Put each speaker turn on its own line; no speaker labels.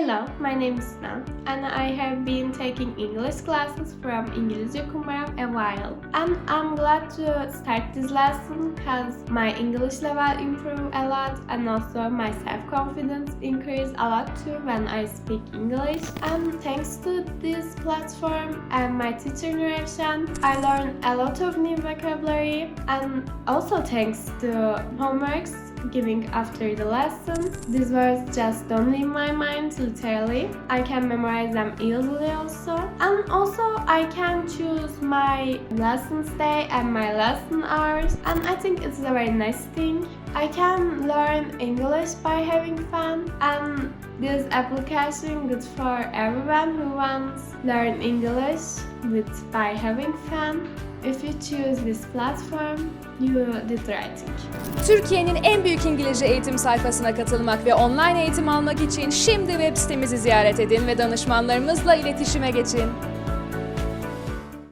Hello, my name is Nan, and I have been taking English classes from İngilizce a while. And I'm glad to start this lesson because my English level improved a lot and also my self-confidence increased a lot too when I speak English. And thanks to this platform and my teacher Nureshan, I learned a lot of new vocabulary and also thanks to homeworks giving after the lesson. These words just don't leave my mind literally. I can memorize them easily also. And also I can choose my lessons day and my lesson hours and I think it's a very nice thing. I can learn English by having fun and this application good for everyone who wants learn English with by having fun. If you choose this platform, you did right thing.
Türkiye'nin en büyük İngilizce eğitim sayfasına katılmak ve online eğitim almak için şimdi web sitemizi ziyaret edin ve danışmanlarımızla iletişime geçin.